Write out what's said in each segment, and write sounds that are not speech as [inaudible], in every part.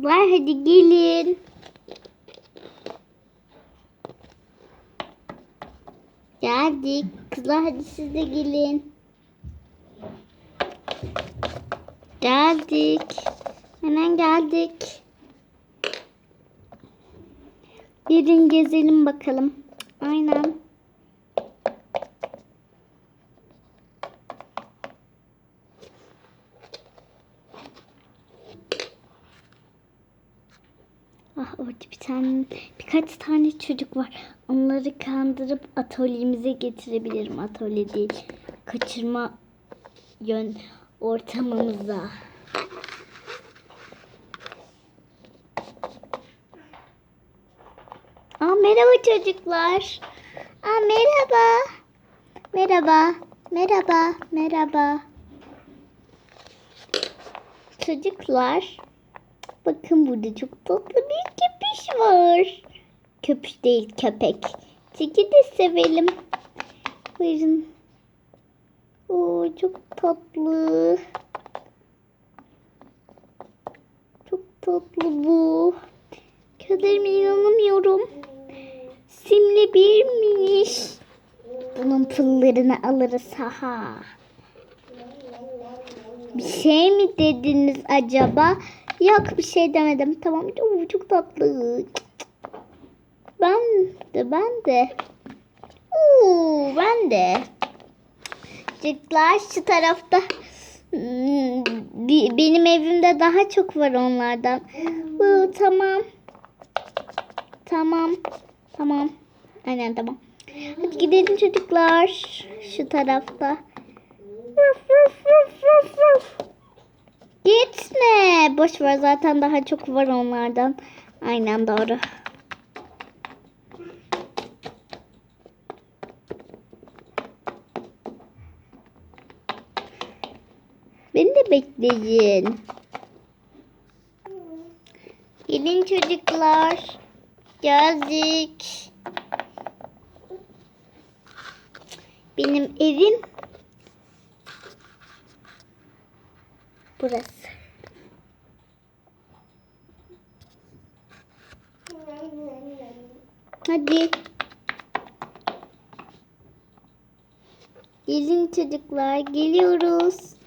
Kızlar hadi gelin. Geldik. Kızlar hadi siz de gelin. Geldik. Hemen geldik. Gelin gezelim bakalım. Aynen. Ah orada bir tane birkaç tane çocuk var. Onları kandırıp atölyemize getirebilirim. Atölye değil. Kaçırma yön ortamımıza. Aa, merhaba çocuklar. Aa, merhaba. Merhaba. Merhaba. Merhaba. Çocuklar. Bakın burada çok tatlı bir köpüş var. Köpüş değil köpek. Çeki de sevelim. Buyurun. Oo, çok tatlı. Çok tatlı bu. Kaderime inanamıyorum. Simli birmiş. Bunun pıllarını alırız ha. Bir şey mi dediniz acaba? Yok bir şey demedim. Tamam. Oo, çok tatlı. Ben de ben de. Oo, ben de. Çocuklar şu tarafta. Hmm, Benim evimde daha çok var onlardan. Oo, tamam. Tamam. Tamam. Aynen tamam. Hadi gidelim çocuklar. Şu tarafta. Gitme. Boş ver zaten daha çok var onlardan. Aynen doğru. Bekleyin. Gelin çocuklar. Geldik. Benim evim burası. Hadi. Gelin çocuklar, geliyoruz.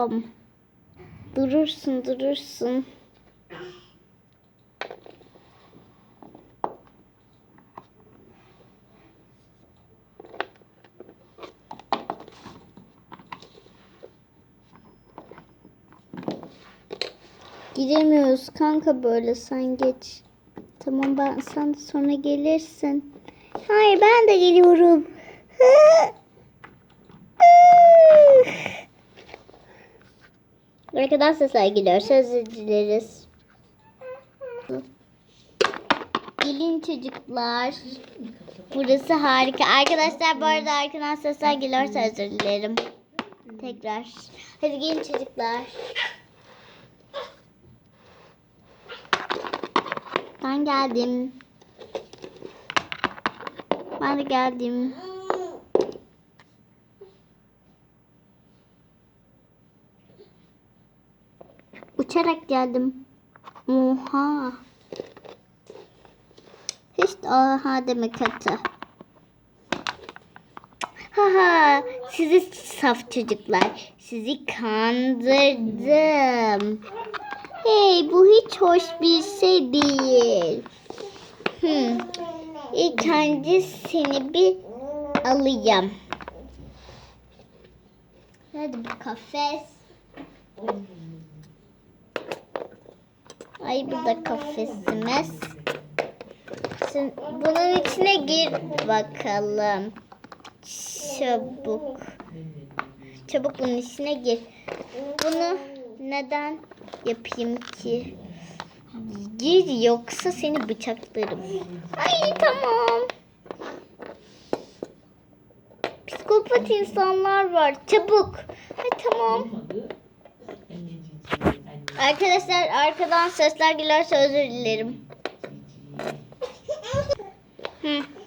Duramıyorum. Durursun, durursun. Giremiyoruz kanka böyle sen geç. Tamam ben sen sonra gelirsin. Hayır ben de geliyorum. [laughs] Arkadan sesler geliyorsa özür dileriz. Gelin çocuklar. Burası harika. Arkadaşlar bu arada arkadan sesler geliyorsa özür dilerim. Tekrar. Hadi gelin çocuklar. Ben geldim. Ben de geldim. Uçarak geldim. Oha. Hiç de oha deme kötü. Haha sizi saf çocuklar. Sizi kandırdım. Hey bu hiç hoş bir şey değil. Hmm. İlk önce seni bir alayım. Hadi bir kafes. Ay bu da kafesimiz. Şimdi bunun içine gir bakalım. Çabuk. Çabuk bunun içine gir. Bunu neden yapayım ki? Gir yoksa seni bıçaklarım. Ay tamam. Psikopat insanlar var. Çabuk. Ay tamam. Arkadaşlar arkadan sesler gelirse özür dilerim.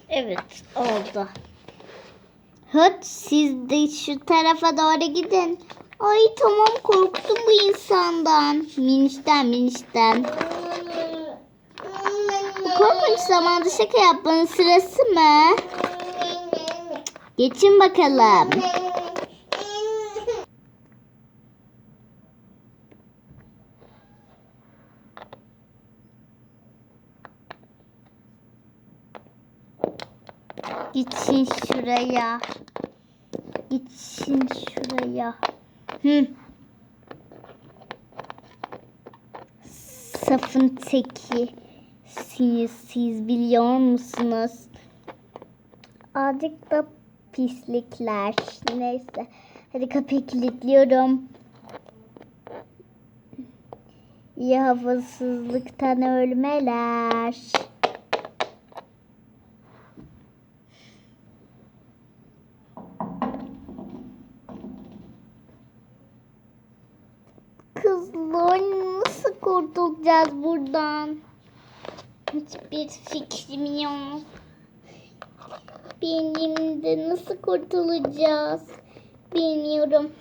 Evet oldu. Hadi siz de şu tarafa doğru gidin. Ay tamam korktum bu insandan. Minişten minişten. Bu korkunç zamanda şaka yapmanın sırası mı? Geçin bakalım. Geçin şuraya. Geçin şuraya. Hı. Safın teki. Siz, siz biliyor musunuz? Azıcık da pislikler. Neyse. Hadi kapıyı kilitliyorum. İyi havasızlıktan ölmeler. Kızlar nasıl kurtulacağız buradan? Hiçbir fikrim yok. Benim de nasıl kurtulacağız? Bilmiyorum.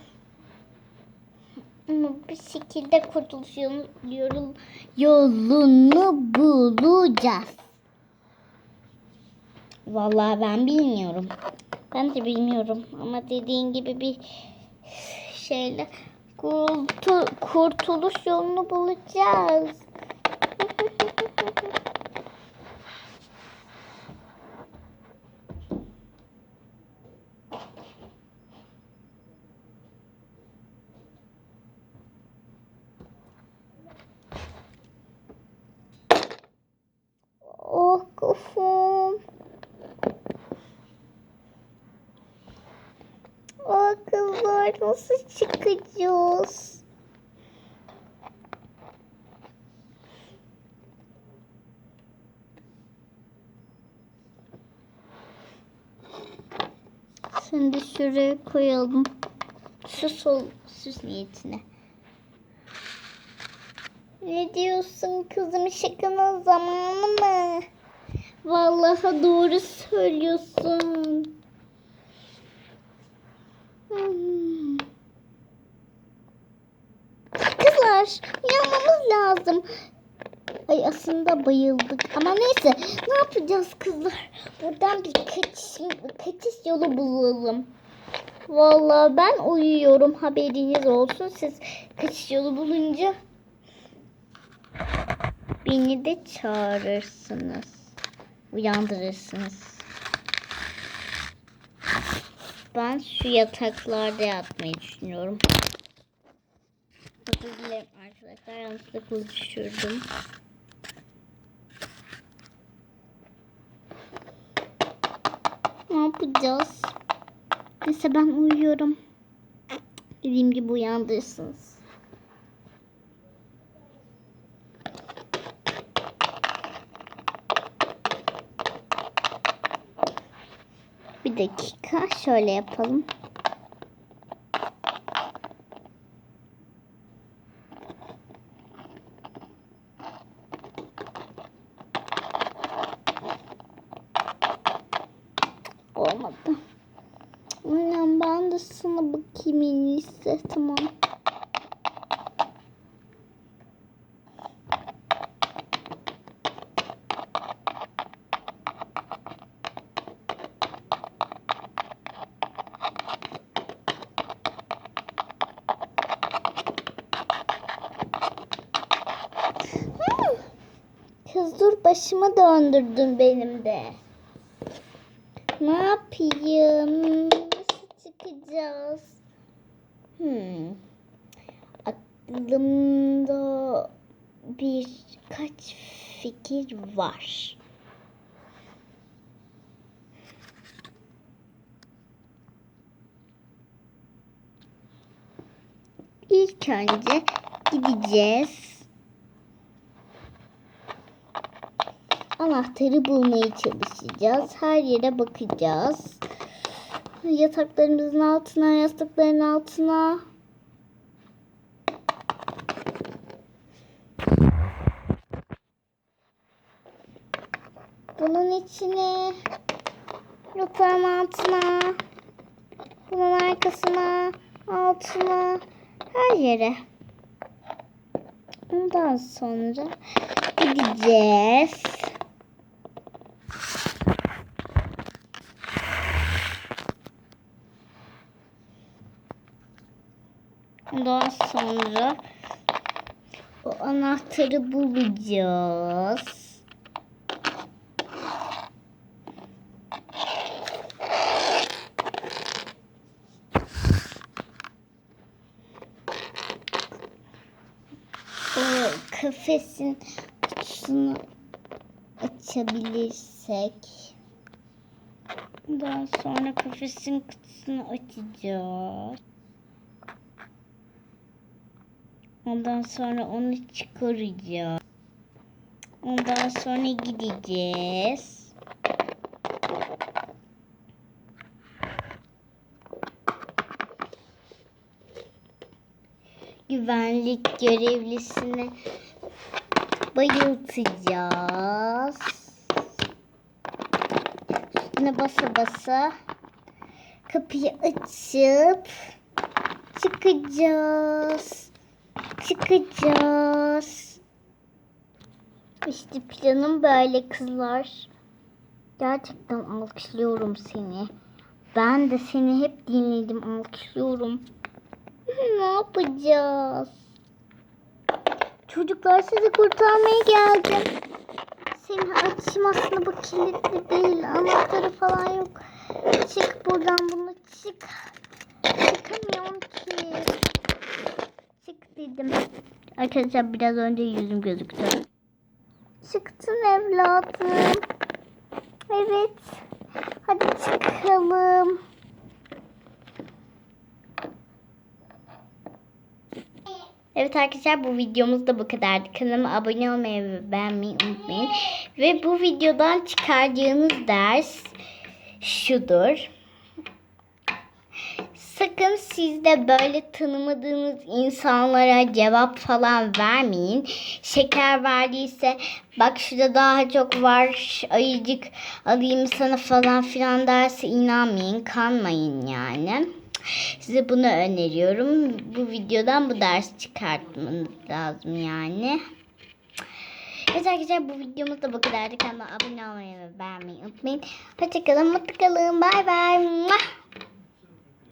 Ama bir şekilde kurtuluş yolu- yolu- yolunu bulacağız. Vallahi ben bilmiyorum. Ben de bilmiyorum ama dediğin gibi bir şeyle kurtu- kurtuluş yolunu bulacağız. [laughs] Oh kızlar nasıl çıkacağız? Şimdi şuraya koyalım. Süs ol, süs niyetine. Ne diyorsun kızım şakanın zamanı mı? Vallahi doğru söylüyorsun. Kızlar uyanmamız lazım. Ay aslında bayıldık ama neyse ne yapacağız kızlar? Buradan bir kaçış, kaçış yolu bulalım. Vallahi ben uyuyorum haberiniz olsun. Siz kaçış yolu bulunca beni de çağırırsınız. Uyandırırsınız. Ben şu yataklarda yatmayı düşünüyorum. Özür dilerim arkadaşlar. Yanlışlıkla düşürdüm. Ne yapacağız? Neyse ben uyuyorum. Dediğim gibi uyandırsınız. Bir dakika şöyle yapalım. Olmadı. Ben de sana bakayım en iyisi. Tamam. Dur başımı döndürdün benim de. Ne yapayım? Nasıl çıkacağız? Hmm. Aklımda birkaç fikir var. İlk önce gideceğiz. anahtarı bulmaya çalışacağız. Her yere bakacağız. Yataklarımızın altına, yastıkların altına. Bunun içine, rotların altına, bunun arkasına, altına, her yere. Ondan sonra gideceğiz. Ondan sonra o anahtarı bulacağız. O kafesin kutusunu açabilirsek. Ondan sonra kafesin kutusunu açacağız. Ondan sonra onu çıkaracağız. Ondan sonra gideceğiz. Güvenlik görevlisini bayıltacağız. Üstüne basa basa kapıyı açıp çıkacağız çıkacağız. İşte planım böyle kızlar. Gerçekten alkışlıyorum seni. Ben de seni hep dinledim alkışlıyorum. [laughs] ne yapacağız? Çocuklar sizi kurtarmaya geldim. Seni açayım aslında bu kilitli değil. Anahtarı falan yok. Çık buradan bunu çık. Çıkamıyorum ki çık dedim. Arkadaşlar biraz önce yüzüm gözüktü. Çıktın evladım. Evet. Hadi çıkalım. Evet arkadaşlar bu videomuz da bu kadardı. Kanalıma abone olmayı ve beğenmeyi unutmayın. Ve bu videodan çıkaracağınız ders şudur. Sakın siz de böyle tanımadığınız insanlara cevap falan vermeyin. Şeker verdiyse bak şurada daha çok var ayıcık alayım sana falan filan derse inanmayın kanmayın yani. Size bunu öneriyorum. Bu videodan bu ders çıkartmanız lazım yani. Evet arkadaşlar bu videomuz da bu kadardı. Kanalıma abone olmayı ve beğenmeyi unutmayın. Hoşçakalın, mutlu kalın. Bay bay.